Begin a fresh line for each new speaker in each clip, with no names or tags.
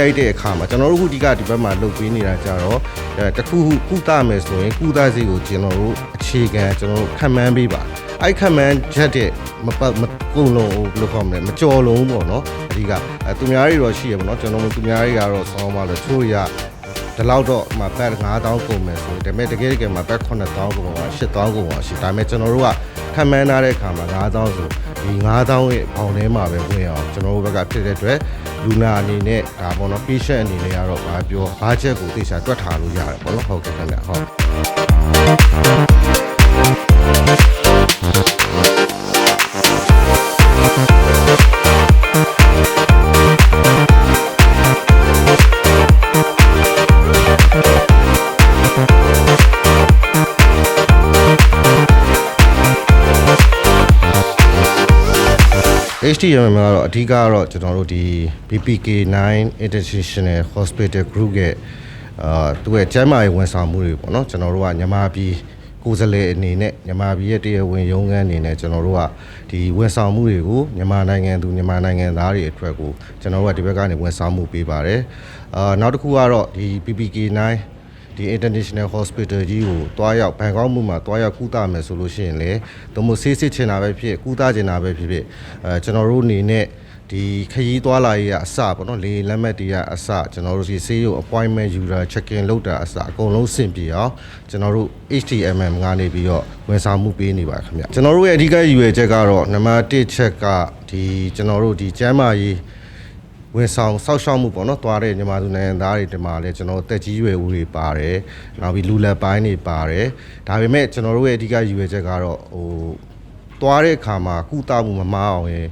ပေးလိုက်တဲ့အခါမှာကျွန်တော်တို့ခုဒီကဒီဘက်မှာလုပ်ပေးနေတာကြတော့အဲတစ်ခုခုကုသမယ်ဆိုရင်ကုသစေကိုကျွန်တော်တို့အခြေခံကျွန်တော်တို့ခံမှန်းပေးပါအဲ့ခံမှန်းချက်တဲ့မပတ်မကုန်လုံးဘယ်လိုခေါ်မလဲမကြော်လုံးပေါ့နော်အဓိကအဲသူများတွေတော့ရှိရပေါ့နော်ကျွန်တော်တို့သူများတွေကတော့ဆောင်းပါလို့ချိုးရဒီလောက်တော့မှဘတ်9000ကုန်မယ်ဆိုဒါပေမဲ့တကယ်တကယ်မှာဘတ်9000ကုန်ပါ8000ကုန်ပါရှိဒါပေမဲ့ကျွန်တော်တို့ကခံမှန်းထားတဲ့အခါမှာ9000ဆို ဒီ9000ရဲ့ဘောင်ထဲမှာပဲဝင်အောင်ကျွန်တော်တို့ဘက်ကဖြစ်တဲ့အတွက်လူနာအနေနဲ့ဒါပေါ့နော် patient အနေနဲ့ကတော့ဘာပြောဘာချက်ကိုသိချာတွက်ထားလို့ရတယ်ပေါ့နော်ဟုတ်ကဲ့ခင်ဗျဟုတ် HTML မှာတော့အဓိကကတော့ကျွန်တော်တို့ဒီ BPK9 International Hospital Group ရဲ့အာသူရဲ့ကျန်းမာရေးဝန်ဆောင်မှုတွေပေါ့နော်ကျွန်တော်တို့ကညမာပြည်ကိုယ်စားလှယ်အနေနဲ့ညမာပြည်ရဲ့တရားဝင်ရုံးခန်းအနေနဲ့ကျွန်တော်တို့ကဒီဝန်ဆောင်မှုတွေကိုမြန်မာနိုင်ငံသူမြန်မာနိုင်ငံသားတွေအတွက်ကိုကျွန်တော်တို့ကဒီဘက်ကနေဝန်ဆောင်မှုပေးပါတယ်အာနောက်တစ်ခုကတော့ဒီ BPK9 ဒီ international hospital ကြီးကိုတွားရောက်ဘန်ကောက်မြို့မှာတွားရောက်ကုသမယ်ဆိုလို့ရှိရင်လေသူမို့ဆေးစစ်ချင်တာပဲဖြစ်ကုသချင်တာပဲဖြစ်ဖြစ်အဲကျွန်တော်တို့အနေနဲ့ဒီခရီးသွားလာရေးကအစပေါ့နော်လေလက်မှတ်တွေကအစကျွန်တော်တို့ဒီဆေးရုံ appointment ယူတာ check in လုပ်တာအစအကုန်လုံးစင်ပြေအောင်ကျွန်တော်တို့ HTMM ကနေပြီးတော့ဝန်ဆောင်မှုပေးနေပါခင်ဗျကျွန်တော်တို့ရဲ့အဓိကရည်ရွယ်ချက်ကတော့နံပါတ်1ချက်ကဒီကျွန်တော်တို့ဒီကျန်းမာရေး ဝန်ဆောင်စောက်ရှောက်မှုပေါ့နော်သွားတဲ့ညီမသူနိုင်ငံသားတွေဒီမှာလည်းကျွန်တော်တက်ကြီးရွယ်ဦးတွေပါတယ်နောက်ပြီးလူလက်ပိုင်းတွေပါတယ်ဒါပေမဲ့ကျွန်တော်တို့ရဲ့အဓိကရည်ရွယ်ချက်ကတော့ဟိုသွားတဲ့အခါမှာကုသမှုမမားအောင်ရင်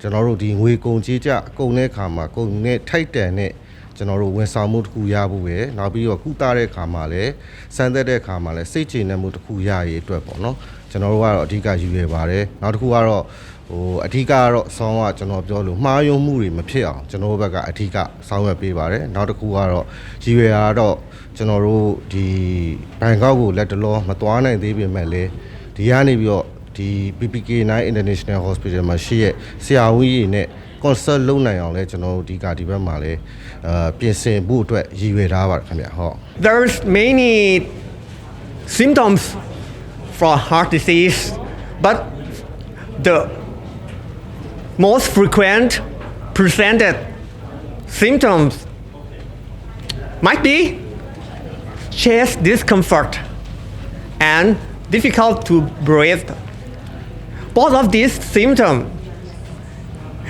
ကျွန်တော်တို့ဒီငွေကုန်ကြေးကြကုန်တဲ့အခါမှာကုန်နဲ့ထိုက်တန်တဲ့ကျွန်တော်တို့ဝန်ဆောင်မှုတစ်ခုရဖို့ပဲနောက်ပြီးတော့ကုသတဲ့အခါမှာလည်းစမ်းသပ်တဲ့အခါမှာလည်းစိတ်ချနေမှုတစ်ခုရရေးအတွက်ပေါ့နော်ကျွန်တော်တို့ကတော့အဓိကရည်ရွယ်ပါတယ်နောက်တစ်ခုကတော့ ဟိုအဓိကကတော့ဆောင်းကကျွန်တော်ပြောလို့မှားယွင်းမှုတွေမဖြစ်အောင်ကျွန်တော်တို့ဘက်ကအဓိကဆောင်းရွက်ပေးပါတယ်နောက်တစ်ခုကတော့ရည်ရွယ်တာကတော့ကျွန်တော်တို့ဒီဘန်ကောက်ကိုလက်တလောမသွားနိုင်သေးပေမဲ့လည်းဒီကနေပြီးတော့ဒီ PPK9 International Hospital မှာရှိရဲ့ဆရာဝန်ကြီးနဲ့ concert လုပ်နိုင်အောင်လဲကျွန်တော်တို့ဒီကဒီဘက်မှာလဲအာပြင်ဆင်ဖို့အတွက်ရည်ရွယ်ထားပါတယ်ခင်ဗျဟုတ်
There's many symptoms for heart disease, but the most frequent presented symptoms might be chest discomfort and difficult to breathe. Both of these symptoms,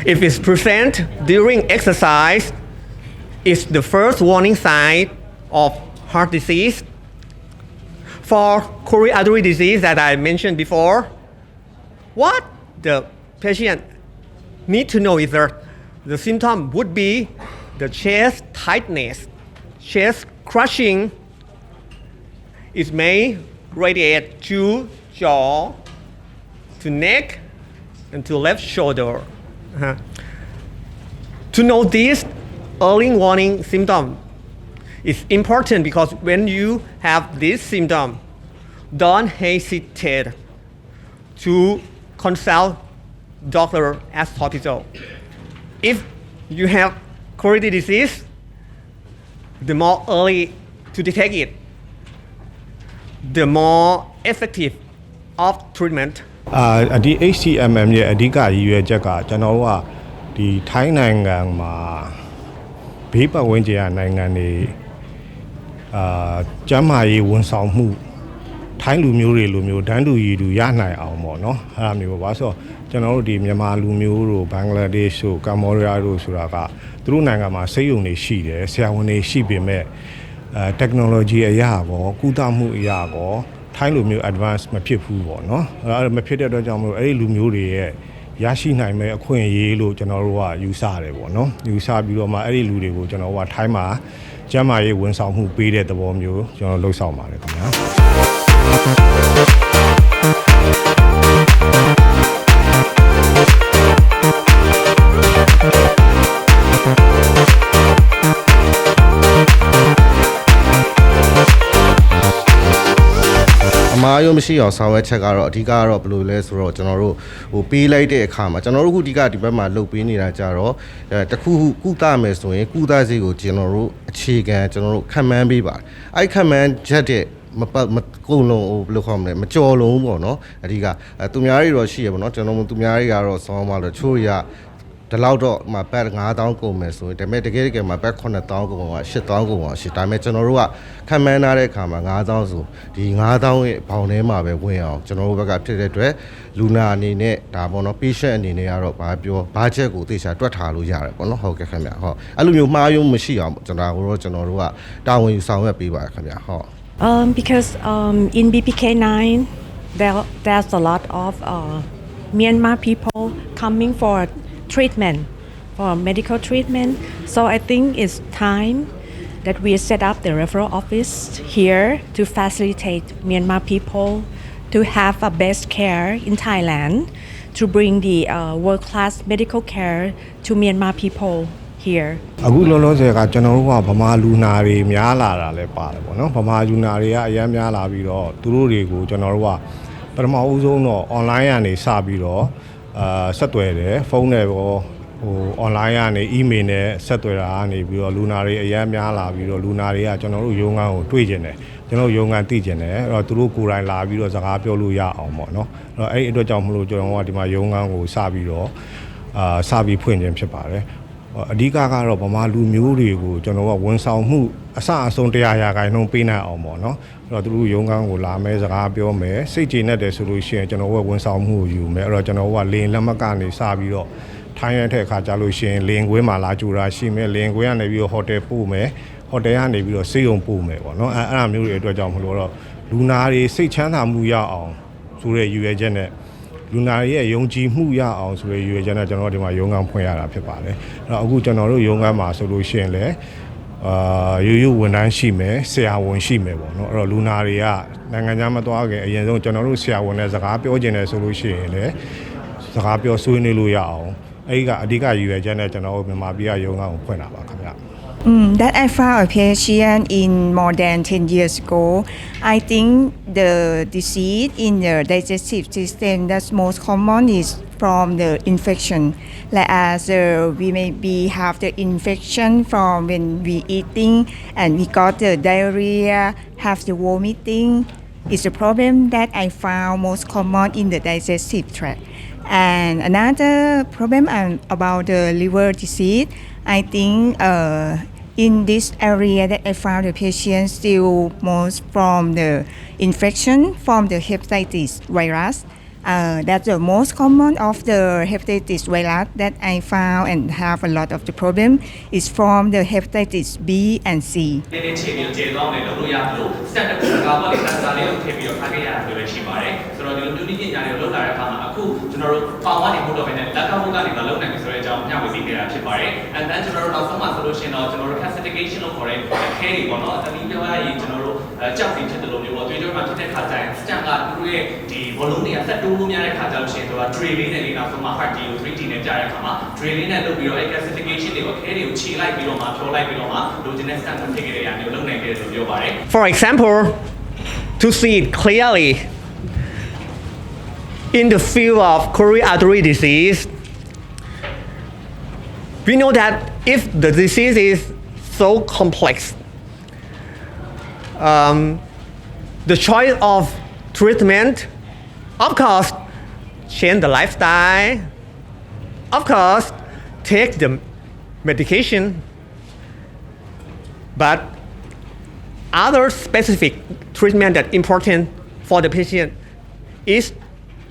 if it's present during exercise, is the first warning sign of heart disease. For coronary artery disease that I mentioned before, what the patient need to know is that the symptom would be the chest tightness, chest crushing. It may radiate to jaw, to neck, and to left shoulder. Uh-huh. To know this early warning symptom is important because when you have this symptom, don't hesitate to consult doctor at hospital. If you have coronary disease, the more early to detect it, the more effective of treatment.
အာဒီ HTMM ရဲ့အဓိကရည်ရွယ်ချက်ကကျွန်တော်တို့ကဒီထိုင်းနိုင်ငံမှာဘေးပတ်ဝန်းကျင်ကနိုင်ငံတွေအာကျန်းမာရေးဝန်ဆောင်မှု ထိုင်းလူမျိုးတွေလိုမျိုးဒန်းတူရည်တူရနိုင်အောင်ပေါ့နော်အဲ့ဒါမျိုးပေါ့ဗါဆိုတော့ကျွန်တော်တို့ဒီမြန်မာလူမျိုးတို့ဘင်္ဂလားဒေ့ရှ်တို့ကမ္ဘောဒီးယားတို့ဆိုတာကသူတို့နိုင်ငံမှာစိတ်ယုံတွေရှိတယ်ဆရာဝန်တွေရှိပေမဲ့အဲ technology အရာကောကုသမှုအရာကောထိုင်းလူမျိုး advance မဖြစ်ဘူးပေါ့နော်အဲ့ဒါမဖြစ်တဲ့အတွက်ကြောင့်မလို့အဲ့ဒီလူမျိုးတွေရဲ့ရရှိနိုင်မဲ့အခွင့်အရေးလို့ကျွန်တော်တို့ကယူဆတယ်ပေါ့နော်ယူဆပြီးတော့မှအဲ့ဒီလူတွေကိုကျွန်တော်တို့ကထိုင်းမှာကျန်းမာရေးဝန်ဆောင်မှုပေးတဲ့သဘောမျိုးကျွန်တော်လှုပ်ဆောင်ပါတယ်ခင်ဗျာ
အ မားယုံရုံမရှိအောင်ဆောင်ရွက်ချက်ကတော့အဓိကကတော့ဘယ်လိုလဲဆိုတော့ကျွန်တော်တို့ဟိုပေးလိုက်တဲ့အခါမှာကျွန်တော်တို့ခုအဓိကဒီဘက်မှာလုပ်ပေးနေတာကြတော့အဲတခုခုကုသမယ်ဆိုရင်ကုသစေကိုကျွန်တော်တို့အခြေခံကျွန်တော်တို့ခံမှန်းပေးပါတယ်အဲ့ခံမှန်းချက်တဲ့ မပတ်မကုန်လုံးဟိုဘယ်လိုခေါ်မလဲမကြော်လုံးပေါ့နော်အဓိကအဲသူများတွေတော့ရှိရပေါ့နော်ကျွန်တော်တို့သူများတွေကတော့ဆောင်းပါလို့ချို့ရဒီလောက်တော့မှဘတ်9000ကုန်မယ်ဆိုရင်ဒါပေမဲ့တကယ်တကယ်မှာဘတ်9000ကုန်က8000ကုန်ပါရှိဒါပေမဲ့ကျွန်တော်တို့ကခံမှန်းထားတဲ့အခါမှာ9000ဆိုဒီ9000ရဲ့ဘောင်ထဲမှာပဲဝင်အောင်ကျွန်တော်တို့ဘက်ကဖြစ်တဲ့အတွက်လူနာအနေနဲ့ဒါပေါ့နော် patient အနေနဲ့ကတော့ဘာပြောဘာချက်ကိုသေချာတွက်ထားလို့ရတယ်ပေါ့နော်ဟုတ်ကဲ့ခင်ဗျဟုတ်အဲ့လိုမျိုးမှားယွင်းမရှိအောင်ကျွန်တော်တို့ကျွန်တော်တို့ကတာဝန်ယူဆောင်ရွက်ပေးပါခင်ဗျဟုတ်
Um, because um, in BPK9, there, there's a lot of uh, Myanmar people coming for treatment, for medical treatment. So I think it's time that we set up the referral office here to facilitate Myanmar people to have a best care in Thailand, to bring the uh, world-class medical care to Myanmar people here.
အခုလောလောဆယ်ကကျွန်တော်တို့ကဗမာလူနာတွေများလာတာလည်းပါတယ်ပေါ့နော်ဗမာလူနာတွေကအများများလာပြီးတော့သူတို့တွေကိုကျွန်တော်တို့ကပထမဦးဆုံးတော့ online ကနေစပြီးတော့အာဆက်သွယ်တယ်ဖုန်းနဲ့ရောဟို online ကနေ email နဲ့ဆက်သွယ်တာကနေပြီးတော့လူနာတွေအများများလာပြီးတော့လူနာတွေကကျွန်တော်တို့ရုံးခန်းကိုတွေ့ကျင်တယ်ကျွန်တော်တို့ရုံးခန်းသိကျင်တယ်အဲ့တော့သူတို့ကိုယ်တိုင်လာပြီးတော့စကားပြောလို့ရအောင်ပေါ့နော်အဲ့တော့အဲ့ဒီအတွက်ကြောင့်မလို့ကျွန်တော်ကဒီမှာရုံးခန်းကိုစပြီးတော့အာစပြီးဖွင့်ခြင်းဖြစ်ပါတယ် အဓိကကတော့ဗမာလူမျိုးတွေကိုကျွန်တော်ကဝန်ဆောင်မှုအစအဆုံးတရားရာခိုင်နှုန်းပေးနိုင်အောင်ပေါ့နော်အဲ့တော့သူတို့ရုံးခန်းကိုလာမဲစကားပြောမယ်စိတ်ကြည်နဲ့တယ်ဆိုလို့ရှိရင်ကျွန်တော်ကဝန်ဆောင်မှုကိုယူမယ်အဲ့တော့ကျွန်တော်ကလင်းလက်မကနေစပြီးတော့ထိုင်းရတဲ့အခါကြာလို့ရှိရင်လင်းကွင်းမှာလာကြူတာရှိမယ်လင်းကွင်းကနေပြီးတော့ဟိုတယ်ပို့မယ်ဟိုတယ်ကနေပြီးတော့စေးုံပို့မယ်ပေါ့နော်အဲ့အဲ့အမျိုးတွေအတွက်ကြောင့်မလို့တော့လူနာတွေစိတ်ချမ်းသာမှုရအောင်ဆိုတဲ့ရည်ရွယ်ချက်နဲ့ လူနာတွေရဲ့ယုံကြည်မှုရအောင်ဆိုတဲ့ရွေးချက်နဲ့ကျွန်တော်တို့ဒီမှာရုံးခန်းဖွင့်ရတာဖြစ်ပါတယ်။အဲ့တော့အခုကျွန်တော်တို့ရုံးခန်းမှာဆိုလို့ရှိရင်လည်းအာရိုးရိုးဝန်ထမ်းရှိမယ်ဆရာဝန်ရှိမယ်ပေါ့နော်။အဲ့တော့လူနာတွေကနိုင်ငံခြားမသွားခင်အရင်ဆုံးကျွန်တော်တို့ဆရာဝန်နဲ့စကားပြောကျင်တယ်ဆိုလို့ရှိရင်လည်းစကားပြောဆွေးနွေးလို့ရအောင်အဲ့ဒီကအဓိကရည်ရွယ်ချက်နဲ့ကျွန်တော်တို့မြန်မာပြည်ကရုံးခန်းကိုဖွင့်တာပါခင်ဗျ။
Mm, that I found a patient in more than 10 years ago. I think the disease in the digestive system that's most common is from the infection. Like as uh, we maybe have the infection from when we eating and we got the diarrhea, have the vomiting. It's a problem that I found most common in the digestive tract. And another problem um, about the liver disease, I think uh, in this area that I found the patient still most from the infection from the hepatitis virus. Uh, that's the most common of the hepatitis virus that I found and have a lot of the problem is from the hepatitis B and C.
ဝေပေးခဲ့တာဖြစ်ပါတယ် and then ကျွန်တော်တို့နောက်ဆုံးမှဆိုလို့ရှိရင်တော့ကျွန်တော်တို့ classification လို့ခေါ်တဲ့ခဲတွေပေါ့နော်အတနည်းပြောရရင်ကျွန်တော်တို့အဲကြောက်စီဖြစ်တယ်လို့မျိုးပေါ့တွေ့ကြမှာဖြစ်တဲ့ခါကျရင် stand ကသူတို့ရဲ့ဒီ volume တွေကဆက်တိုးလို့များတဲ့ခါကျလို့ရှိရင်သူက tray လေးနဲ့လေးနောက်ဆုံးမှ heart ကို 3D နဲ့ကြားတဲ့အခါမှာ tray လေးနဲ့လုပ်ပြီးတော့အဲ classification တွေကိုခဲတွေကိုခြေလိုက်ပြီးတော့မှဖြောလိုက်ပြီးတော့မှလိုချင်တဲ့ stand ကိုထည့်ခဲ့တဲ့နေရာမျိုးလုပ်နိုင်ခဲ့တယ်လို့ပြောပါတယ်
For example, to see it clearly, in the field of coronary artery disease, we know that if the disease is so complex, um, the choice of treatment, of course, change the lifestyle, of course, take the medication, but other specific treatment that important for the patient is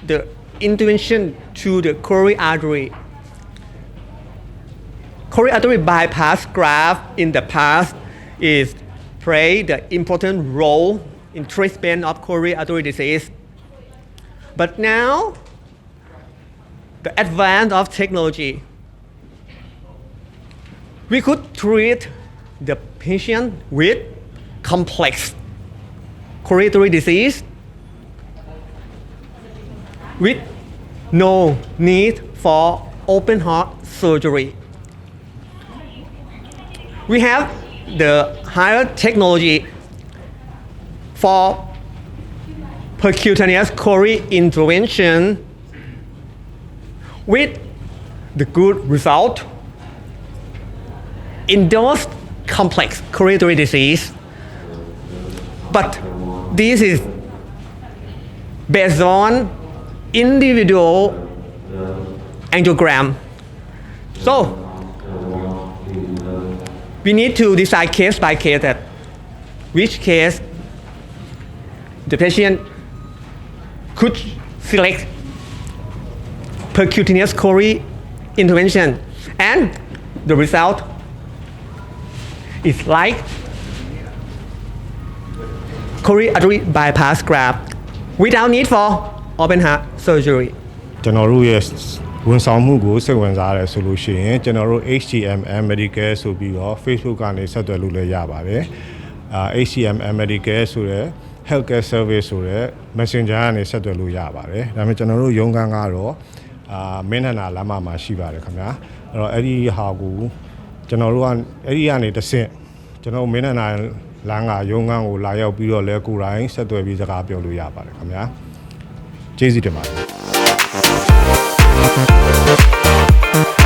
the intervention to the coronary artery. Coronary bypass graft in the past is play the important role in treatment of coronary artery disease. But now, the advance of technology, we could treat the patient with complex coronary disease with no need for open heart surgery. We have the higher technology for percutaneous Cori intervention with the good result in those complex coronary disease. But this is based on individual angiogram. So we need to decide case by case that which case the patient could select percutaneous coronary intervention and the result is like coronary artery bypass graft without need for open heart surgery.
General ဝန်ဆောင်မှုကိုစိတ်ဝင်စားရဲဆိုလို့ရှိရင်ကျွန်တော်တို့ HTML Medical ဆိုပြီးတော့ Facebook ကနေဆက်သွယ်လို့လည်းရပါတယ်အာ HTML Medical ဆိုတဲ့ healthcare service ဆိုတဲ့ Messenger ကနေဆက်သွယ်လို့ရပါတယ်ဒါပေမဲ့ကျွန်တော်တို့ရုံးခန်းကတော့အာမင်းဟန်နာလမ်းမမှာရှိပါတယ်ခင်ဗျာအဲ့တော့အဲ့ဒီဟာကိုကျွန်တော်တို့ကအဲ့ဒီကနေတစ်ဆင့်ကျွန်တော်တို့မင်းဟန်နာလမ်းကရုံးခန်းကိုလာရောက်ပြီးတော့လဲကိုယ်တိုင်ဆက်သွယ်ပြီးစကားပြောလို့ရပါတယ်ခင်ဗျာကျေးဇူးတင်ပါတယ် Thank you.